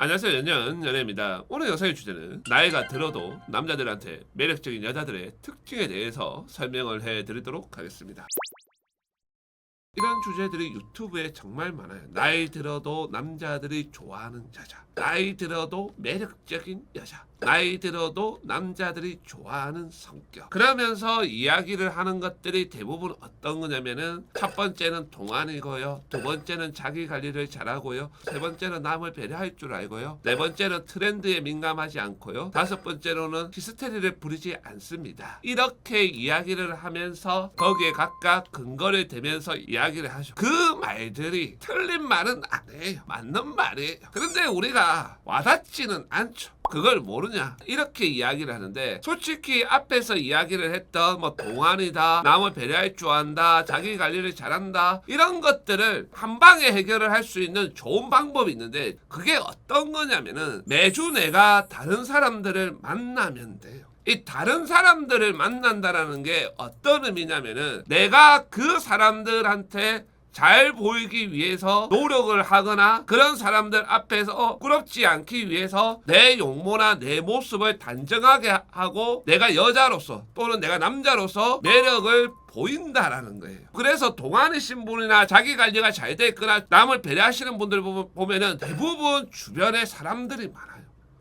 안녕하세요. 연연 연예입니다. 오늘 영상의 주제는 나이가 들어도 남자들한테 매력적인 여자들의 특징에 대해서 설명을 해드리도록 하겠습니다 이런 주제들이 유튜브에 정말 많아요. 나이 들어도 남자들이 좋아하는 여자. 나이 들어도 매력적인 여자. 나이 들어도 남자들이 좋아하는 성격. 그러면서 이야기를 하는 것들이 대부분 어떤 거냐면은 첫 번째는 동안이고요. 두 번째는 자기 관리를 잘하고요. 세 번째는 남을 배려할 줄 알고요. 네 번째는 트렌드에 민감하지 않고요. 다섯 번째로는 히스테리를 부리지 않습니다. 이렇게 이야기를 하면서 거기에 각각 근거를 대면서 이야기 를 하죠. 그 말들이 틀린 말은 아니에요. 맞는 말이에요. 그런데 우리가 와닿지는 않죠. 그걸 모르냐? 이렇게 이야기를 하는데 솔직히 앞에서 이야기를 했던 뭐 동안이다 남을 배려할 줄 안다 자기 관리를 잘한다 이런 것들을 한 방에 해결을 할 수 있는 좋은 방법이 있는데 그게 어떤 거냐면은 매주 내가 다른 사람들을 만나면 돼요 이 다른 사람들을 만난다라는 게 어떤 의미냐면은 내가 그 사람들한테 잘 보이기 위해서 노력을 하거나 그런 사람들 앞에서 어, 부끄럽지 않기 위해서 내 용모나 내 모습을 단정하게 하고 내가 여자로서 또는 내가 남자로서 매력을 보인다라는 거예요. 그래서 동안이신 분이나 자기 관리가 잘 돼 있거나 남을 배려하시는 분들 보면- 보면은 대부분 주변에 사람들이 많아요.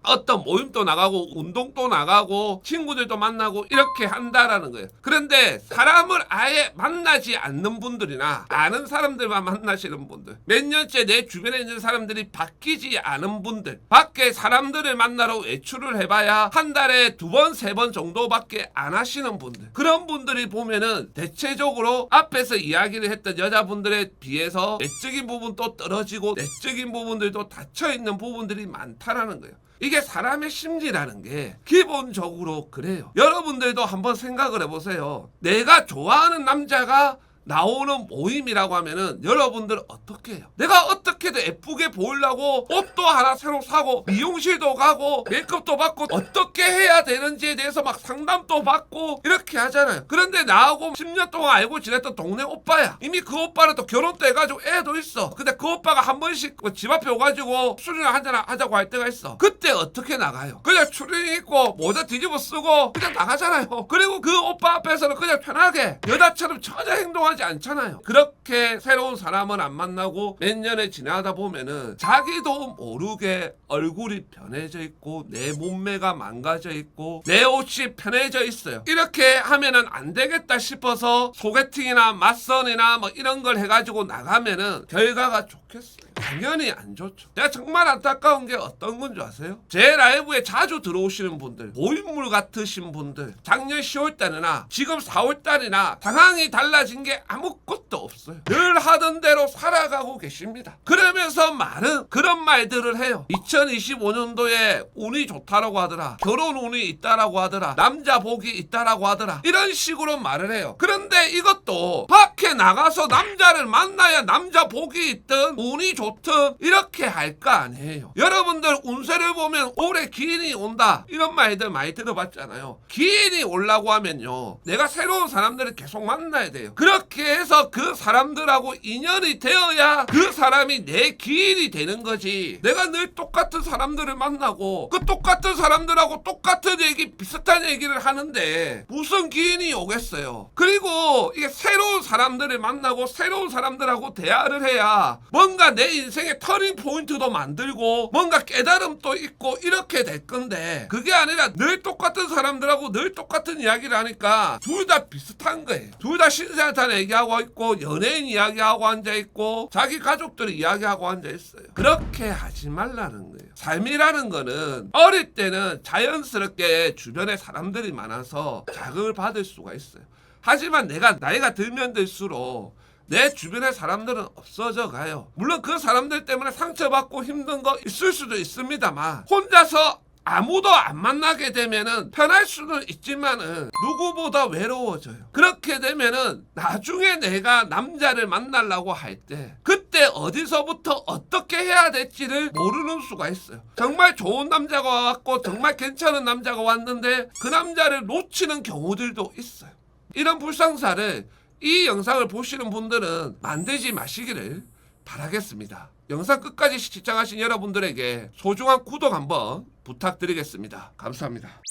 어떤 모임도 나가고 운동도 나가고 친구들도 만나고 이렇게 한다라는 거예요. 그런데 사람을 아예 만나지 않는 분들이나 아는 사람들만 만나시는 분들 몇 년째 내 주변에 있는 사람들이 바뀌지 않은 분들 밖에 사람들을 만나러 외출을 해봐야 한 달에 두 번 세 번 정도밖에 안 하시는 분들 그런 분들이 보면은 대체적으로 앞에서 이야기를 했던 여자분들에 비해서 내적인 부분도 떨어지고 내적인 부분들도 닫혀 있는 부분들이 많다라는 거예요. 이게 사람의 심리라는 게 기본적으로 그래요. 여러분들도 한번 생각을 해보세요. 내가 좋아하는 남자가 나오는 모임이라고 하면은 여러분들 어떻게 해요? 내가 어떻게든 예쁘게 보이려고 옷도 하나 새로 사고 미용실도 가고 메이크업도 받고 어떻게 해야 되는지에 대해서 막 상담도 받고 이렇게 하잖아요. 그런데 나하고 10년 동안 알고 지냈던 동네 오빠야. 이미 그 오빠는 또 결혼도 해가지고 애도 있어. 근데 그 오빠가 한 번씩 그집 앞에 오가지고 술이나 한잔 하자고 할 때가 있어. 그때 어떻게 나가요? 그냥 추리 입고 모자 뒤집어 쓰고 그냥 나가잖아요. 그리고 그 오빠 앞에서는 그냥 편하게 여자처럼 전혀 행동하지 않잖아요. 그렇게 새로운 사람을 안 만나고 몇 년을 지나다 보면은 자기도 모르게 얼굴이 변해져 있고 내 몸매가 망가져 있고 내 옷이 편해져 있어요. 이렇게 하면은 안 되겠다 싶어서 소개팅이나 맞선이나 뭐 이런 걸 해가지고 나가면은 결과가 좋겠어요. 당연히 안 좋죠. 내가 정말 안타까운 게 어떤 건 줄 아세요? 제 라이브에 자주 들어오시는 분들, 고인물 같으신 분들, 작년 10월 달이나 지금 4월 달이나 상황이 달라진 게 아무것도 없어요. 늘 하던 대로 살아가고 계십니다. 그러면서 많은 그런 말들을 해요. 2025년도에 운이 좋다라고 하더라. 결혼 운이 있다라고 하더라. 남자 복이 있다라고 하더라. 이런 식으로 말을 해요. 그런데 이것도 밖에 나가서 남자를 만나야 남자 복이 있든 운이 좋든 이렇게 할 거 아니에요. 여러분들 운세를 보면 올해 기인이 온다. 이런 말들 많이 들어봤잖아요. 기인이 올라고 하면요. 내가 새로운 사람들을 계속 만나야 돼요. 그렇게 해서 그 사람들하고 인연이 되어야 그 사람이 내 기인이 되는 거지. 내가 늘 똑같은 사람들을 만나고 그 똑같은 사람들하고 똑같은 얘기 비슷한 얘기를 하는데 무슨 기인이 오겠어요. 그리고 이게 새로운 사람들을 만나고 새로운 사람들하고 대화를 해야 뭔가 내 인생의 터닝 포인트도 만들고 뭔가 깨달음도 있고 이렇게 될 건데 그게 아니라 늘 똑같은 사람들하고 늘 똑같은 이야기를 하니까 둘 다 비슷한 거예요. 둘 다 신세한탄 얘기하고 있고 연예인 이야기하고 앉아 있고 자기 가족들 이야기하고 앉아 있어요. 그렇게 하지 말라는 거예요. 삶이라는 거는 어릴 때는 자연스럽게 주변에 사람들이 많아서 자극을 받을 수가 있어요. 하지만 내가 나이가 들면 들수록 내 주변의 사람들은 없어져 가요. 물론 그 사람들 때문에 상처받고 힘든 거 있을 수도 있습니다만 혼자서 아무도 안 만나게 되면은 편할 수는 있지만은 누구보다 외로워져요. 그렇게 되면은 나중에 내가 남자를 만나려고 할 때 그때 어디서부터 어떻게 해야 될지를 모르는 수가 있어요. 정말 좋은 남자가 왔고 정말 괜찮은 남자가 왔는데 그 남자를 놓치는 경우들도 있어요. 이런 불상사를 이 영상을 보시는 분들은 만들지 마시기를 바라겠습니다. 영상 끝까지 시청하신 여러분들에게 소중한 구독 한번 부탁드리겠습니다. 감사합니다.